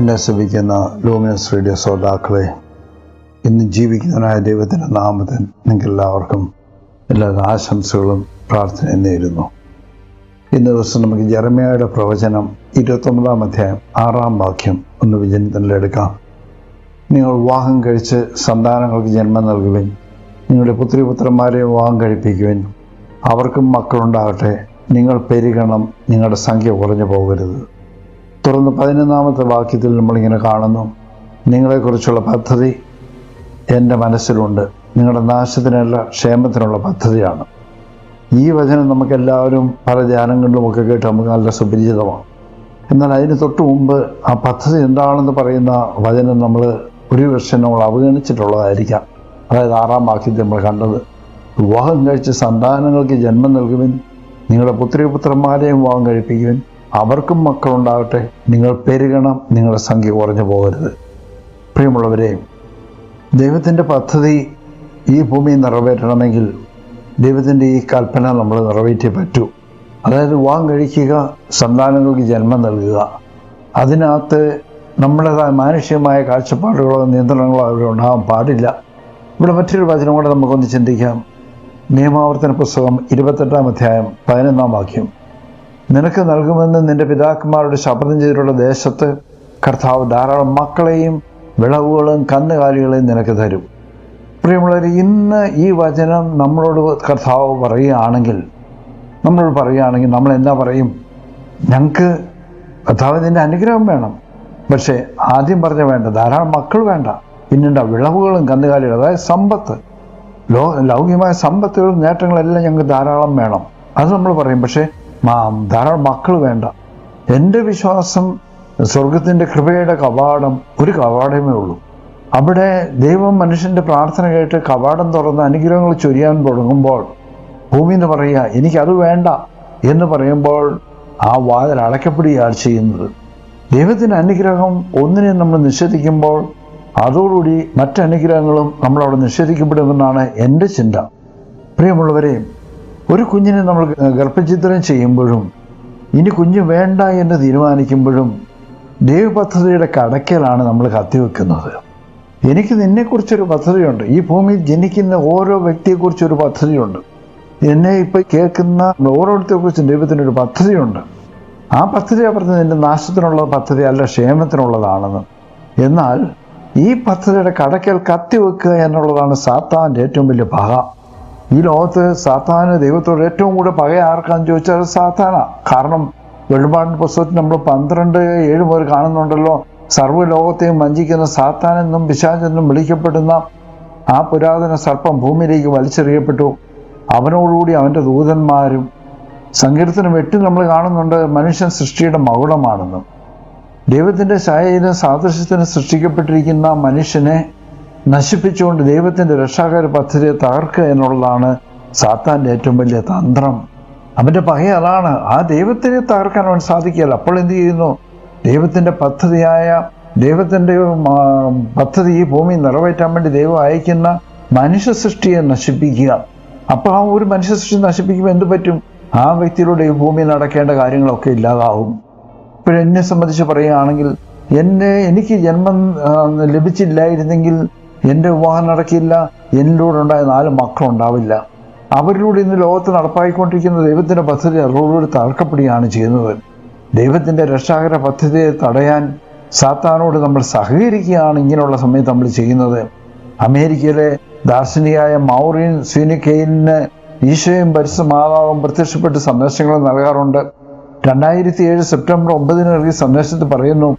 എന്നെ ശ്രമിക്കുന്ന luminous radio ശ്രോതാക്കളെ ഇന്ന് ജീവിക്കുന്നവനായ ദൈവത്തിന്റെ നാമത്തിൽ നിങ്ങൾക്ക് എല്ലാവർക്കും എല്ലാ ആശംസകളും പ്രാർത്ഥനയും നേരുന്നു. ഇന്ന് ദിവസം നമുക്ക് ജെറമയുടെ പ്രവചനം ഇരുപത്തൊമ്പതാം അധ്യായം ആറാം വാക്യം ഒന്ന് വിജയത്തിനെടുക്കാം നിങ്ങൾ വിവാഹം കഴിച്ച് സന്താനങ്ങൾക്ക് ജന്മം നൽകുവിൻ. നിങ്ങളുടെ പുത്രിപുത്രന്മാരെ വിവാഹം കഴിപ്പിക്കുവിൻ. അവർക്കും മക്കളുണ്ടാകട്ടെ. നിങ്ങൾ പെരുകണം നിങ്ങളുടെ സംഖ്യ കുറഞ്ഞു പോകരുത്. തുടർന്ന് പതിനൊന്നാമത്തെ വാക്യത്തിൽ നമ്മളിങ്ങനെ കാണുന്നു. നിങ്ങളെക്കുറിച്ചുള്ള പദ്ധതി എന്റെ മനസ്സിലുണ്ട്. നിങ്ങളുടെ നാശത്തിനല്ല ക്ഷേമത്തിനുള്ള പദ്ധതിയാണ്. ഈ വചനം നമുക്കെല്ലാവരും പല ധ്യാനങ്ങളിലുമൊക്കെ കേട്ട് നമുക്ക് നല്ല സുപരിചിതമാണ്. എന്നാൽ അതിന് തൊട്ട് മുമ്പ് ആ പദ്ധതി എന്താണെന്ന് പറയുന്ന വചനം നമ്മൾ ഒരു വർഷം നമ്മൾ അവഗണിച്ചിട്ടുള്ളതായിരിക്കാം. അതായത് ആറാം വാക്യത്തിൽ നമ്മൾ കണ്ടത്. വിവാഹം കഴിച്ച് സന്താനങ്ങൾക്ക് ജന്മം നൽകുവിൻ നിങ്ങളുടെ പുത്രിപുത്രന്മാരെയും വിവാഹം കഴിപ്പിക്കുവിൻ അവർക്കും മക്കളുണ്ടാകട്ടെ. നിങ്ങൾ പെരുകണം നിങ്ങളുടെ സംഖ്യ കുറഞ്ഞു പോകരുത്. പ്രിയമുള്ളവരെ ദൈവത്തിന്റെ പദ്ധതി ഈ ഭൂമി നിറവേറ്റണമെങ്കിൽ ദൈവത്തിന്റെ ഈ കൽപ്പന നമ്മൾ നിറവേറ്റിയേ പറ്റൂ. അതായത് വാങ് കഴിക്കുക സന്താനങ്ങൾക്ക് ജന്മം നൽകുക. അതിനകത്ത് നമ്മുടേതായ മാനുഷികമായ കാഴ്ചപ്പാടുകളോ നിയന്ത്രണങ്ങളോ അവിടെ ഉണ്ടാകാൻ പാടില്ല. ഇവിടെ മറ്റൊരു വചനം കൂടെ നമുക്കൊന്ന് ചിന്തിക്കാം. നിയമാവർത്തന പുസ്തകം ഇരുപത്തെട്ടാം അധ്യായം പതിനൊന്നാം വാക്യം. നിനക്ക് നൽകുമെന്ന് നിന്റെ പിതാക്കന്മാരുടെ ശപഥം ചെയ്തിട്ടുള്ള ദേശത്ത് കർത്താവ് ധാരാളം മക്കളെയും വിളവുകളും കന്നുകാലികളെയും നിനക്ക് തരും. പ്രിയമുള്ളവർ ഇന്ന് ഈ വചനം നമ്മളോട് കർത്താവ് പറയുകയാണെങ്കിൽ നമ്മൾ പറയുകയാണെങ്കിൽ നമ്മൾ എന്താ പറയും? ഞങ്ങൾക്ക് കർത്താവിന്റെ അനുഗ്രഹം വേണം. പക്ഷേ ആദ്യം പറഞ്ഞ വേണ്ട ധാരാളം മക്കൾ വേണ്ട. പിന്നീട് വിളവുകളും കന്നുകാലികളും അതായത് സമ്പത്ത്. ലോ ലൗകികമായ സമ്പത്തുകളും നേട്ടങ്ങളെല്ലാം ഞങ്ങൾക്ക് ധാരാളം വേണം. അത് നമ്മൾ പറയും. പക്ഷേ ധാരാളം മക്കൾ വേണ്ട. എന്റെ വിശ്വാസം സ്വർഗത്തിന്റെ കൃപയുടെ കവാടം ഒരു കവാടമേ ഉള്ളൂ. അവിടെ ദൈവം മനുഷ്യന്റെ പ്രാർത്ഥന കേട്ട് കവാടം തുറന്ന് അനുഗ്രഹങ്ങൾ ചൊരിയാൻ തുടങ്ങുമ്പോൾ ഭൂമി എന്ന് പറയുക എനിക്കത് വേണ്ട എന്ന് പറയുമ്പോൾ ആ വാതിൽ അടയ്ക്കപ്പെടുകയാണ് ചെയ്യുന്നത്. ദൈവത്തിന്റെ അനുഗ്രഹം ഒന്നിനെ നമ്മൾ നിഷേധിക്കുമ്പോൾ അതോടുകൂടി മറ്റനുഗ്രഹങ്ങളും നമ്മളവിടെ നിഷേധിക്കപ്പെടുമെന്നാണ് എന്റെ ചിന്ത. പ്രിയമുള്ളവരെ ഒരു കുഞ്ഞിനെ നമ്മൾ ഗർഭചിത്രം ചെയ്യുമ്പോഴും ഇനി കുഞ്ഞ് വേണ്ട എന്ന് തീരുമാനിക്കുമ്പോഴും ദൈവപദ്ധതിയുടെ കടക്കലാണ് നമ്മൾ കത്തിവെക്കുന്നത്. എനിക്ക് നിന്നെക്കുറിച്ചൊരു പദ്ധതിയുണ്ട്. ഈ ഭൂമിയിൽ ജനിക്കുന്ന ഓരോ വ്യക്തിയെക്കുറിച്ചൊരു പദ്ധതിയുണ്ട്. എന്നെ ഇപ്പോൾ കേൾക്കുന്ന ഓരോരുത്തരെക്കുറിച്ചും ദൈവത്തിനൊരു പദ്ധതിയുണ്ട്. ആ പദ്ധതി പറഞ്ഞത് നിന്റെ നാശത്തിനുള്ള പദ്ധതി അല്ല ക്ഷേമത്തിനുള്ളതാണെന്ന്. എന്നാൽ ഈ പദ്ധതിയുടെ കടക്കൽ കത്തിവെക്കുക എന്നുള്ളതാണ് സാത്താന്റെ ഏറ്റവും വലിയ പക ഈ ലോകത്ത് സാത്താന് ദൈവത്തോട് ഏറ്റവും കൂടുതൽ പക ആർക്കാന്ന് ചോദിച്ചാൽ അത് സാത്താന. കാരണം വെളിപാടിന്റെ പുസ്തകത്തിൽ നമ്മൾ പന്ത്രണ്ട് ഏഴ് പേർ കാണുന്നുണ്ടല്ലോ. സർവ ലോകത്തെയും വഞ്ചിക്കുന്ന സാത്താനെന്നും പിശാചെന്നും വിളിക്കപ്പെടുന്ന ആ പുരാതന സർപ്പം ഭൂമിയിലേക്ക് വലിച്ചെറിയപ്പെട്ടു. അവനോടുകൂടി അവന്റെ ദൂതന്മാരും സങ്കീർത്തനം എട്ട് നമ്മൾ കാണുന്നുണ്ട് മനുഷ്യൻ സൃഷ്ടിയുടെ മകുടമാണെന്നും ദൈവത്തിന്റെ ഛായയിലും സാദൃശ്യത്തിന് സൃഷ്ടിക്കപ്പെട്ടിരിക്കുന്ന മനുഷ്യനെ നശിപ്പിച്ചുകൊണ്ട് ദൈവത്തിന്റെ രക്ഷാകര പദ്ധതിയെ തകർക്കുക എന്നുള്ളതാണ് സാത്താന്റെ ഏറ്റവും വലിയ തന്ത്രം. അവന്റെ പകയ അതാണ്. ആ ദൈവത്തിനെ തകർക്കാൻ അവൻ സാധിക്കുകയല്ല. അപ്പോൾ എന്ത് ചെയ്യുന്നു? ദൈവത്തിന്റെ പദ്ധതിയായ ദൈവത്തിന്റെ പദ്ധതി ഈ ഭൂമി നിറവേറ്റാൻ വേണ്ടി ദൈവം അയക്കുന്ന മനുഷ്യ സൃഷ്ടിയെ നശിപ്പിക്കുക. അപ്പോൾ ആ ഒരു മനുഷ്യ സൃഷ്ടി നശിപ്പിക്കുമ്പോൾ എന്ത് പറ്റും? ആ വ്യക്തിയിലൂടെ ഈ ഭൂമിയിൽ നടക്കേണ്ട കാര്യങ്ങളൊക്കെ ഇല്ലാതാവും. ഇപ്പോഴെന്നെ സംബന്ധിച്ച് പറയുകയാണെങ്കിൽ എന്നെ എനിക്ക് ജന്മം ലഭിച്ചില്ലായിരുന്നെങ്കിൽ എന്റെ വിവാഹം നടക്കില്ല എന്നിലൂടെ ഉണ്ടായ നാല് മക്കളുണ്ടാവില്ല അവരിലൂടെ ഇന്ന് ലോകത്ത് നടപ്പായിക്കൊണ്ടിരിക്കുന്ന ദൈവത്തിന്റെ പദ്ധതി അവരോടുകൂടി തകർക്കപ്പെടുകയാണ് ചെയ്യുന്നത്. ദൈവത്തിന്റെ രക്ഷാകര പദ്ധതിയെ തടയാൻ സാത്താനോട് നമ്മൾ സഹകരിക്കുകയാണ് ഇങ്ങനെയുള്ള സമയത്ത് നമ്മൾ ചെയ്യുന്നത്. അമേരിക്കയിലെ ദാർശനികയായ മൗറിൻ സ്വീനിക്കെയിലിന് ഈശോയും പരിശുദ്ധ മാതാവും പ്രത്യക്ഷപ്പെട്ട് സന്ദേശങ്ങൾ നൽകാറുണ്ട്. രണ്ടായിരത്തി ഏഴ് സെപ്റ്റംബർ ഒമ്പതിന് നൽകിയ സന്ദേശത്തിൽ പറയുന്നു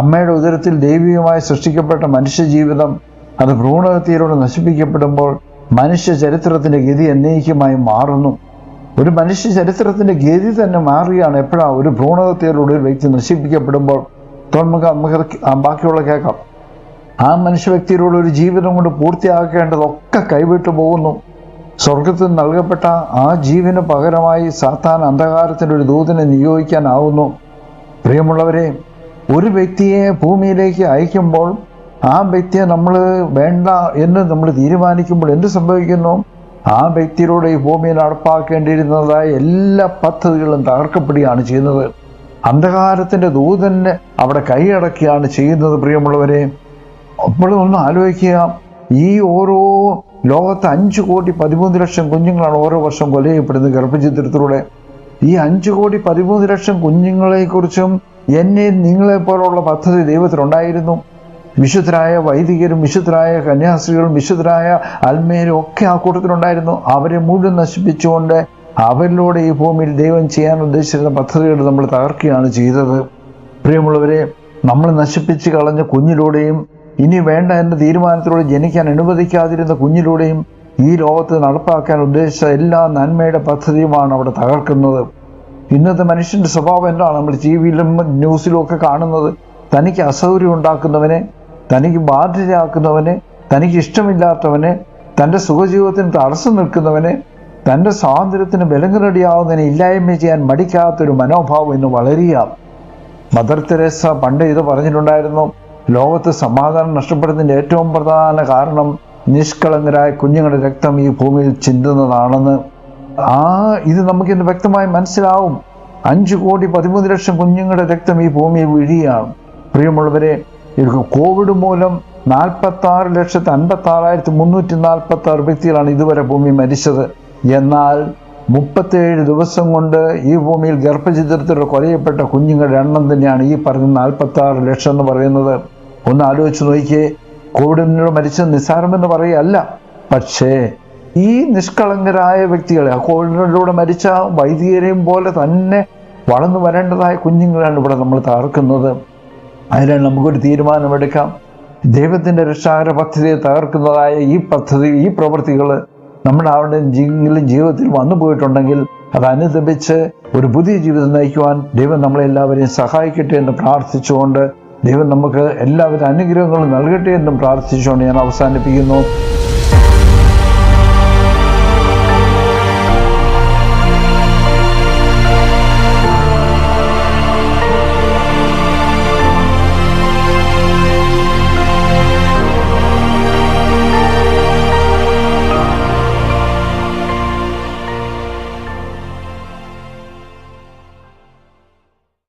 അമ്മയുടെ ഉദരത്തിൽ ദൈവികമായി സൃഷ്ടിക്കപ്പെട്ട മനുഷ്യജീവിതം അത് ഭ്രൂണഹത്യയിലൂടെ നശിപ്പിക്കപ്പെടുമ്പോൾ മനുഷ്യ ചരിത്രത്തിന്റെ ഗതി എന്നേക്കുമായി മാറുന്നു. ഒരു മനുഷ്യ ചരിത്രത്തിന്റെ ഗതി തന്നെ മാറുകയാണ് എപ്പോഴാണ് ഒരു ഭ്രൂണഹത്യയിലൂടെ ഒരു വ്യക്തി നശിപ്പിക്കപ്പെടുമ്പോൾ. നമുക്ക് ബാക്കിയുള്ള കേൾക്കാം. ആ മനുഷ്യ വ്യക്തിയിലൂടെ ഒരു ജീവിതം കൊണ്ട് പൂർത്തിയാക്കേണ്ടതൊക്കെ കൈവിട്ടു പോകുന്നു. സ്വർഗത്തിൽ നൽകപ്പെട്ട ആ ജീവന് പകരമായി സാത്താൻ അന്ധകാരത്തിന്റെ ഒരു ദൂതനെ നിയോഗിക്കാനാവുന്നു. പ്രിയമുള്ളവരെ ഒരു വ്യക്തിയെ ഭൂമിയിലേക്ക് അയക്കുമ്പോൾ ആ വ്യക്തിയെ നമ്മൾ വേണ്ട എന്ന് നമ്മൾ തീരുമാനിക്കുമ്പോൾ എന്ത് സംഭവിക്കുന്നു? ആ വ്യക്തിയിലൂടെ ഈ ഭൂമിയിൽ നടപ്പാക്കേണ്ടിയിരുന്നതായ എല്ലാ പദ്ധതികളും തകർക്കപ്പെടുകയാണ് ചെയ്യുന്നത്. അന്ധകാരത്തിന്റെ ദൂതനെ അവിടെ കൈയടക്കുകയാണ് ചെയ്യുന്നത് പ്രിയമുള്ളവരെ. അപ്പോഴും ഒന്ന് ആലോചിക്കുക. ഈ ഓരോ ലോകത്ത് അഞ്ച് കോടി പതിമൂന്ന് ലക്ഷം കുഞ്ഞുങ്ങളാണ് ഓരോ വർഷം കൊല ചെയ്യപ്പെടുന്നത് ഗർഭചിത്രത്തിലൂടെ. ഈ അഞ്ച് കോടി പതിമൂന്ന് ലക്ഷം കുഞ്ഞുങ്ങളെക്കുറിച്ചും എന്നെ നിങ്ങളെ പോലുള്ള പദ്ധതി ദൈവത്തിലുണ്ടായിരുന്നു. വിശുദ്ധരായ വൈദികരും വിശുദ്ധരായ കന്യാസ്ത്രീകളും വിശുദ്ധരായ അൽമേരും ഒക്കെ ആ കൂട്ടത്തിലുണ്ടായിരുന്നു. അവരെ മുഴുവൻ നശിപ്പിച്ചുകൊണ്ട് അവരിലൂടെ ഈ ഭൂമിയിൽ ദൈവം ചെയ്യാൻ ഉദ്ദേശിച്ചിരുന്ന പദ്ധതികൾ നമ്മൾ തകർക്കുകയാണ് ചെയ്തത്. പ്രിയമുള്ളവരെ നമ്മൾ നശിപ്പിച്ച് കളഞ്ഞ കുഞ്ഞിലൂടെയും ഇനി വേണ്ട എന്ന തീരുമാനത്തിലൂടെ ജനിക്കാൻ അനുവദിക്കാതിരുന്ന കുഞ്ഞിലൂടെയും ഈ ലോകത്ത് നടപ്പാക്കാൻ ഉദ്ദേശിച്ച എല്ലാ നന്മയുടെ പദ്ധതിയുമാണ് അവിടെ തകർക്കുന്നത്. ഇന്നത്തെ മനുഷ്യന്റെ സ്വഭാവം എന്താണ്? നമ്മൾ ടി വിയിലും ന്യൂസിലും ഒക്കെ കാണുന്നത്. തനിക്ക് അസൗകര്യം ഉണ്ടാക്കുന്നവനെ തനിക്ക് ബാധ്യതയാക്കുന്നവനെ തനിക്ക് ഇഷ്ടമില്ലാത്തവനെ തന്റെ സുഖജീവിതത്തിന് തടസ്സം നിൽക്കുന്നവനെ തന്റെ സ്വാതന്ത്ര്യത്തിന് ബലങ്ങറടിയാവുന്നതിനെ ഇല്ലായ്മ ചെയ്യാൻ മടിക്കാത്തൊരു മനോഭാവം ഇന്ന് വളരെയാണ് മദർ തെരേസ പണ്ട് ഇത് പറഞ്ഞിട്ടുണ്ടായിരുന്നു ലോകത്ത് സമാധാനം നഷ്ടപ്പെടുന്നതിന്റെ ഏറ്റവും പ്രധാന കാരണം നിഷ്കളങ്കരായ കുഞ്ഞുങ്ങളുടെ രക്തം ഈ ഭൂമിയിൽ ചിന്തുന്നതാണെന്ന്. ആ ഇത് നമുക്കിന്ന് വ്യക്തമായി മനസ്സിലാവും. അഞ്ച് കോടി പതിമൂന്ന് ലക്ഷം കുഞ്ഞുങ്ങളുടെ രക്തം ഈ ഭൂമിയിൽ വീഴുകയാണ്. പ്രിയമുള്ളവരെ ഇത് കോവിഡ് മൂലം നാൽപ്പത്തി ആറ് ലക്ഷത്തി അൻപത്തി ആറായിരത്തി മുന്നൂറ്റി നാൽപ്പത്തി ആറ് വ്യക്തികളാണ് ഇതുവരെ ഭൂമി മരിച്ചത്. എന്നാൽ മുപ്പത്തേഴ് ദിവസം കൊണ്ട് ഈ ഭൂമിയിൽ ഗർഭചിത്രത്തിലൂടെ കൊലയപ്പെട്ട കുഞ്ഞുങ്ങളുടെ എണ്ണം തന്നെയാണ് ഈ പറഞ്ഞ നാൽപ്പത്തി ആറ് ലക്ഷം എന്ന് പറയുന്നത്. ഒന്ന് ആലോചിച്ച് നോക്കിയേ കോവിഡിനോട് മരിച്ചത് നിസ്സാരമെന്ന് പറയല്ല പക്ഷേ ഈ നിഷ്കളങ്കരായ വ്യക്തികളെ ആ കോവിഡിലൂടെ മരിച്ച വൈദികരെയും പോലെ തന്നെ വളർന്നു വരേണ്ടതായ കുഞ്ഞുങ്ങളാണ് ഇവിടെ നമ്മൾ തകർക്കുന്നത്. അതിനാണ് നമുക്കൊരു തീരുമാനമെടുക്കാം. ദൈവത്തിന്റെ രക്ഷാകര പദ്ധതിയെ തകർക്കുന്നതായ ഈ പദ്ധതി ഈ പ്രവൃത്തികൾ നമ്മുടെ ആളുടെ ജീവിതത്തിലും ജീവിതത്തിൽ വന്നു പോയിട്ടുണ്ടെങ്കിൽ അത് അനുദപിച്ച് ഒരു പുതിയ ജീവിതം നയിക്കുവാൻ ദൈവം നമ്മളെല്ലാവരെയും സഹായിക്കട്ടെ എന്ന് പ്രാർത്ഥിച്ചുകൊണ്ട് ദൈവം നമുക്ക് എല്ലാവരും അനുഗ്രഹങ്ങളും നൽകട്ടെ എന്നും പ്രാർത്ഥിച്ചുകൊണ്ട് ഞാൻ അവസാനിപ്പിക്കുന്നു.